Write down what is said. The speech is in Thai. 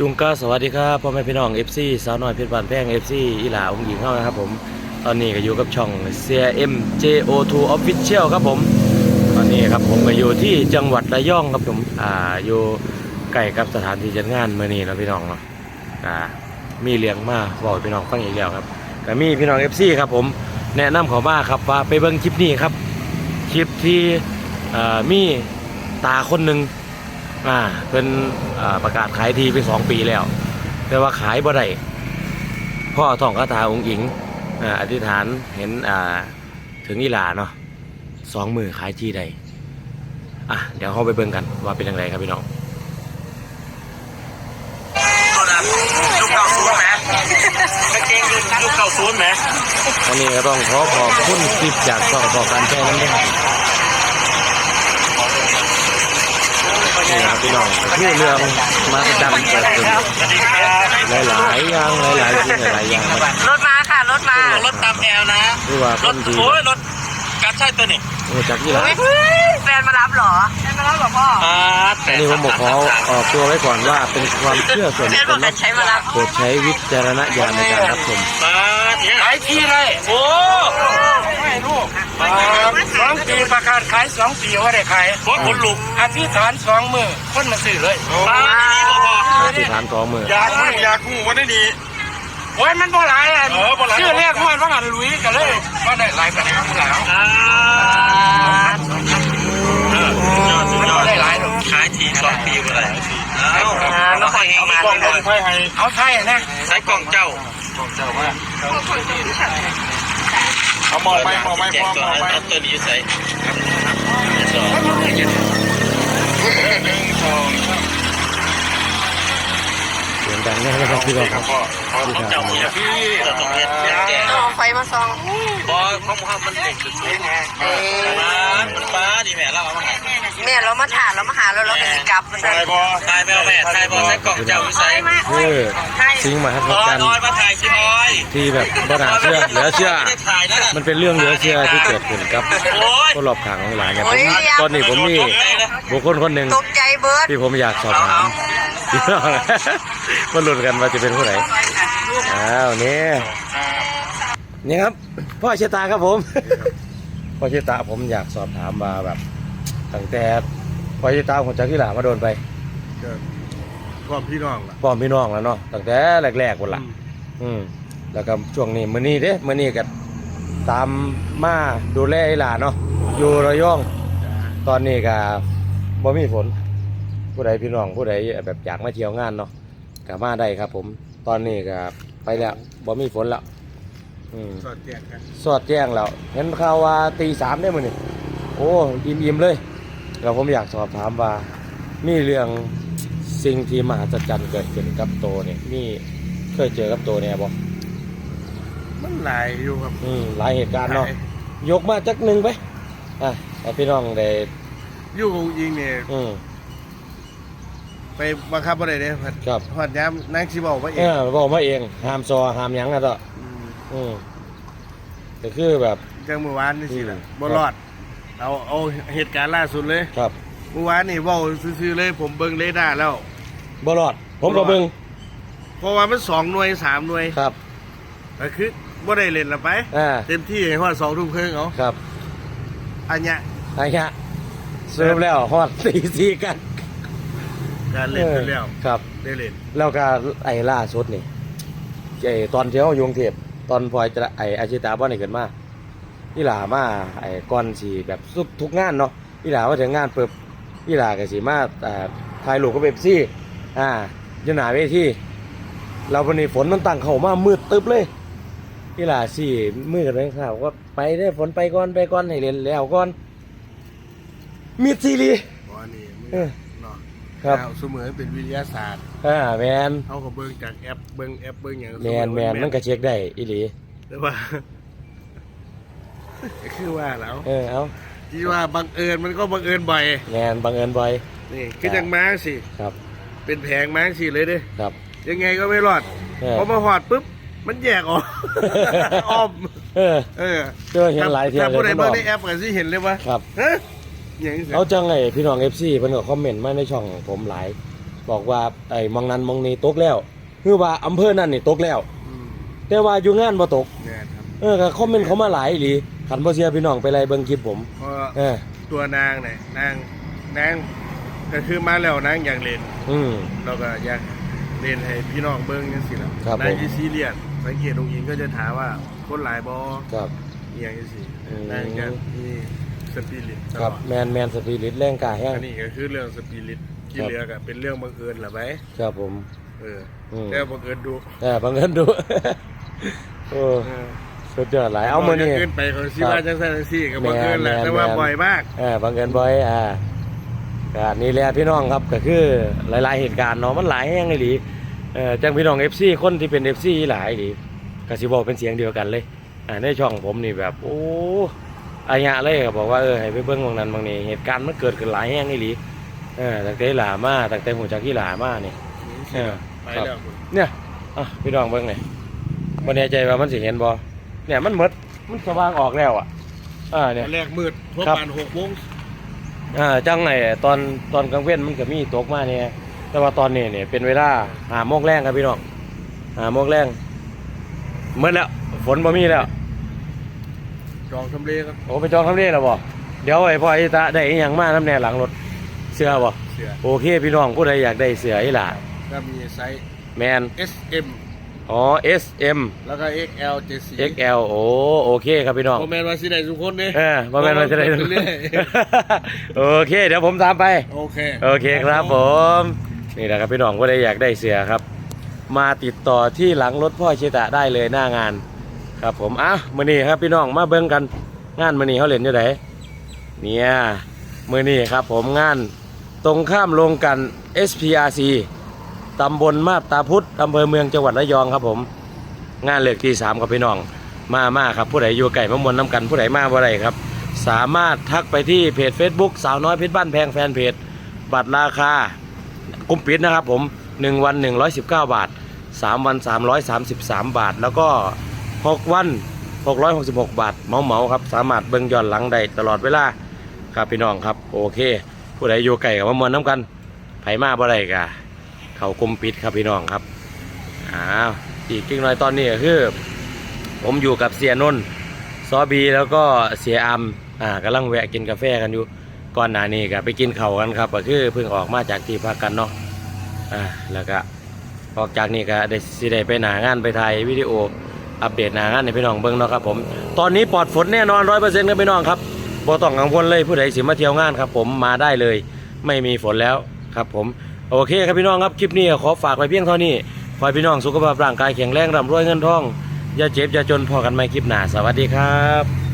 จุงก้าสวัสดีครับพ่อแม่พี่น้อง FC สาวน้อยเพชรบานแพง FC อีหลาองค์หญิงเข้านะครับผม ตอนนี้ก็อยู่กับช่อง CM JO2 Official ครับผม ตอนนี้ครับผมก็อยู่ที่จังหวัดระยองครับผม อ่าอยู่ใกล้กับสถานที่จัดงานเมื่อนี้เนาะพี่น้องเนาะ อ่า มีเลี้ยงมาบอกพี่น้องฟังอีกแล้วครับก็มีพี่น้อง FC ครับผมแนะนำขามาครับว่าไปเบิ่งคลิปนี้ครับ คลิปที่อ่ามีตาคนหนึ่ง อ่าเป็นอ่าประกาศขายทีไปสองปีแล้ว แต่ว่าขายบ่ได้พ่อท่องคาถาองค์หญิงอ่าอธิษฐานเห็นอ่าถึงอีหลาเนาะสองมือขายทีใดอะเดี๋ยวเขาไปเบิ่งกันว่าเป็นยังไงครับพี่น้องลูกเก่าศูนย์ไหมกางเกงยืนลูกเก่าศูนย์ไหมวันนี้ก็ต้องขอขอบคุณคลิปจากช่องขอการแจ้งนั้นด้วย นี่นะพี่น้องก็คือเรื่องมาจำเกิดขึ้นสวัสดีครับหลายอย่างหลายๆสิ่งหลายอย่างรถมาค่ะรถมารถตามแอลนะคือว่าครถดีโอ้ยรถการใช่ตัวนี่โอ้จากที่หลาแฟนมารับหรอแฟนมารับหรอพ่ออ่าอันนี้ผมบอกขอออกตัวไว้ก่อนว่าเป็นความเชื่อส่วนบุนคคลนะโปรดใช้วิจารณญาณในการรับชมมาขายที่เลยโอ้ไม่ลูก สองปีประกาศขายสองปีว่าได้ขายโคตรคนลุกอธิษฐานสองมือคนมาซื้อเลยมาดีบ่พอที่ฐานสองมืออยากหูอยากหูวันนี้ดีโอ้ยมันบ่หลายอะชื่อเรียกว่าว่างันลุยกันเลยว่าได้หลายประเด็นแล้วอ่าได้หลายหรอกขายทีสองปีก็ได้เอาไม่ค่อยเฮงมาเลยค่อยให้เอาใช่นะใช้กล่องเจ้ากล่องเจ้าว่า เอาหมอไปหมอไปหมอไปเอาตัวนี้ใส่สองหนึ่งสอง เสียงดังนะครับพี่น้องครับของเจ้าเนี่ยพี่เราต้องเรียนแก่เอาไฟมาส่องบอของมุฮัมมันเด็กสุดๆไงป้าป้าดีแม่เราเอามาให้แม่เรามาถ่ายเรามาหาเราเราเป็นกลับมาตายบอตายแมวแม่ตายบอใช้กล่องเจ้าใส่คือสิ่งมหัศบอจรรย์น้อยมาถ่ายชิบอยที่แบบบ่น่าเชื่อเหลือเชื่อ มันเป็นเรื่องเหลือเชื่อที่เกิดขึ้นกับคนรอบข้างของหลานเนี่ยผมตอนนี้ผมมีบุคคลคนหนึ่งตกใจเบิดที่ผมอยากสอบถามพี่น้อง มาลุ้นกันว่าจะเป็นผู้ไหนอ้าวนี่นี่ครับพ่อเชยตาครับผมพ่อเชยตาผมอยากสอบถามมาแบบตั้งแต่พ่อเชยตาผมจากที่หลามาโดนไปก็พี่น้องล่ะพ่อพี่น้องแล้วเนาะตั้งแต่แรกๆคนละอืมแล้วก็ช่วงนี้มื้อนี้เด้มื้อนี้ก็ตามมาดูแลไอ้หลานเนาะอยู่ระยอง ตอนนี้ก็บ่มีฝนผู้ใดพี่น้องผู้ใดแบบอยากมาเที่ยวงานเนาะ ก็มาได้ครับ ผม ตอนนี้ก็ไปแล้วบ่มีฝนแล้วอืมสอดแจกกันสอดแจ้งแล้วเห็นข่าวว่าตีสามได้มื้อนี่โอ้อิ่มๆเลยแล้วผมอยากสอบถามว่า มีเรื่องสิ่งที่มหัศจรรย์เกิดขึ้นกับโตเนี่ยมีเคยเจอกับโตเนี่ยบ่มันหลายอยู่ครับอืมหลายเหตุการณ์เนาะยกมาจักหนึ่งไปอะให้พี่น้องได้อยู่กับยิงเนี่ยอืม ไปบังคับอะไรเนี่ยพัดครับพัดย้ำนั่งชิบอกว่าเอเองอบอกมาเองห้ามซอห้ามหยังนะต่อมอืมแต่คือแบบ จังเมื่อวานนี่สิล่ะอืม บ่รอด เอาเอาเหตุการณ์ล่าสุดเลยครับเมื่อวานนี่เว่าซื่อๆเลย ผมเบิ่งเรดาร์แล้วบรอด ผมก็เบิ่งเพราะว่ามันสองหน่วยสามหน่วยครับ ก็คือบ่ได้เล่นละไป อ่า เต็มที่ให้ฮอดสองทุ่มครึ่งเอาครับอันเนี้ย ไอ้เงี้ยสรุปแล้วฮอดสีสีกัน การเล่นไปแล้วครับ ได้เล่นแล้วก็ไอ้ล่าสุดนี่ไอ้ตอนเที่ยวอยกรุงเทพตอนพลอยจะไอ้อาชิตาบ้านนี่เกิดมาพี่หลามาไอ้ก่อนสีแบบทุกทุกงานเนาะพี่หลามาถึงงานปุ๊บพี่หลากับสีมาเอ่อถ่ายรูปกับเบบซี่อ่าอยู่หน้าเวทีเราวันนี้ฝนมันตั้งเข้ามามืดตึ๊บเลยพี่หลาสี่มืดกันเลยครับว่าไปได้อฝนไปก่อนไปก่อนให้เรียนแล้วก่อนมีดซีรีส์ เพราะอันนี้มันเออเนาะครับแล้วเสมอเป็นวิทยาศาสตร์อ่าแมนเขาก็เบิ่งจากแอปเบิ่งแอปเบิ่งอย่างแมนแมนมันก็เช็คได้อีหลีแต่ว่า คือว่าแล้วเออเอาที่ว่าบังเอิญมันก็บังเอิญบ่อยแมนบังเอิญบ่อยนี่ก็ยังม้าสิครับ เป็นแผงม้าสิเลยเด้ครับ ยังไงก็ไม่รอดเออพอมาหอดปุ๊บมันแยกออกอ้อม เออ เออเจอเห็นหลายเที่ยวถ้าผู้ใดเลยเบิ่งพี่ในน้องแอปกันสิเห็นเลยว่าครับฮะ อย่างนี้สิเอาจังไงพี่น้องเอฟซีเพิ่นก็คอมเมนต์มาในช่องผมหลาย บอกว่าไอ้มองนั้นมองนี้ตกแล้ว คือว่าอำเภอนั้นนี่ตกแล้ว อืมแต่ว่าอยู่งานบ่ตก แน่ครับเออก็คอมเมนต์เขามาหลายอีหลีขันบ่เสียพี่น้องไปไล่เบิ่งคลิปผม เพราะเออ ตัวนางเนี่ยนางนางก็คือมาแล้วนางอยากเล่นอืม เราก็อยากเล่นให้พี่น้องเบิ้งจังซี่ล่ะครับนางผมที่ซีเรียสสังเกตองค์หญิงก็จะถามว่าคนหลายบ่ครับ อหย่างจังซี่อืม นางจะมี สปิริตตคลรัอบดแมนแมนสปิริตแรงกล้าแห้งอันนี้ก็คือเรื่องสปิริตที่ครับเหลือก็เป็นเรื่องบังเอิญล่ะไปครับผม เอออืมแต่บังเอิญดูแต่บังเอิญดูโอ้เออสุดยอดหลายเอามื้อนี้เกินไปเขาสิครับว่าจังซั่นจังซี่ก็บังเอิญแหละแม่นแต่ว่าแม่นบ่อยมากเออบังเอิญบ่อยอ่าก็นี่แหละพี่น้องครับก็คือหลาย ๆ เหตุการณ์เนาะมันหลายแห่งเลยหลีเออจังพี่น้อง FC คนที่เป็น FC หลายหลีก็สิบอกเป็นเสียงเดียวกันเลยอ่าในช่องผมนี่แบบโอ้ อายะเลยก็บอกว่าเออให้ไปเบิ่งบางนั้นบางนี้เหตุการณ์มันเกิดขึ้นหลายแห่งเลยหลีเออตั้งแต่หลามาตั้งแต่หูจักที่หลามานี่เออไปแล้วคุณเนี่ยอะพี่น้องเบิ่งหน่อยบ่แน่ใจว่ามันสิเห็นบ่เนี่ยมันหมดมันสว่างออกแล้วอะอ่าเนี่ยตอนแรกมืดพวกครับปาน6โมงอ่าจังไงตอนตอนกลางเว้นมันก็มีตกมาเนี่ยแต่ว่าตอนนี้เนี่ยเป็นเวลาหาโมงแรงครับพี่น้องหาโมงแรงเมื่อแล้วฝนบ่มีแล้ว จองทำเลครับโอ้ไปจองทำเลแล้วบ่เดี๋ยวไอ้พ่อไอ้ตาได้อีหยังมาน้ำแน่หลังรถเสื้อบ่เสือโอเคพี่น้องผู้ใดอยากได้เสื้ออีหล่าก็มีไซส์ แมน S M อ๋อ S M แล้วก็ X L 7 4 X L โอ้โอเคครับพี่น้องโมแมนว่าสิได้ทุกคนเด้เออบ่แม่นว่าจะได้เรื่อยโอเค เดี๋ยวผมตามไป โอเค โอเคครับผม นี่แหละครับพี่น้องก็ได้อยากได้เสือครับ มาติดต่อที่หลังรถพ่อเชตะได้เลยหน้างาน ครับผมอะมือนี้ครับพี่น้องมาเบิ่งกัน งานมือนี้เขาเล่นอยู่ไหนเนี่ยมือนี้ครับผมงานตรงข้ามโรงกัน SPRC ตำบลมาบตาพุธอำเภอเมืองจังหวัดระยองครับผม งานเลิกที่สามครับพี่น้องมามาครับผู้ใดอยู่ไก่มะมวนน้ำกันผู้ใดมาบ่ได้ครับ สามารถทักไปที่เพจ Facebook สาวน้อยเพชรบ้านแพงแฟนเพจ บัตรราคากลุ่มปิดนะครับผม 1 วัน 119 บาท 3 วัน 333 บาท แล้วก็ 6 วัน 666 บาทเมาเหมาครับ สามารถเบิ่งย้อนหลังได้ตลอดเวลาครับพี่น้องครับ โอเค ผู้ใดอยู่ไก่กับมะมวนน้ำกันไผมาบ่ได้กะเขากลมปิดครับพี่น้องครับอ้าวอีกกิ่งน้อยตอนนี้ก็คือ ผมอยู่กับเสียนนท์ซอบีแล้วก็เสียอัมอ่ากำลังแวะกินกาแฟกันอยู่ก่อนหน้านี้ก็ไปกินเข่ากันครับก็คือเพิ่งออกมาจากที่พักกันเนาะอ่าแล้วก็ออกจากนี่ก็ได้สิได้ไปหนางานไปถ่ายวิดีโอ อัปเดตหนางานในพี่น้องเบิ้งเนาะครับผมตอนนี้ปลอดฝนแน่นอนร้อยเปอร์เซ็นต์ครับพี่น้องครับบ่ต้องกังวลเลยผู้ใดสิมาเที่ยวงานครับผมมาได้เลย ไม่มีฝนแล้วครับผมโอเคครับพี่น้องครับคลิปนี้ขอฝากไว้เพียงเท่านี้ขอให้พี่น้องสุขภาพร่างกายแข็งแรงร่ำรวยเงินทองอย่าเจ็บอย่าจนพอกันใหม่คลิปหน้าสวัสดีครับ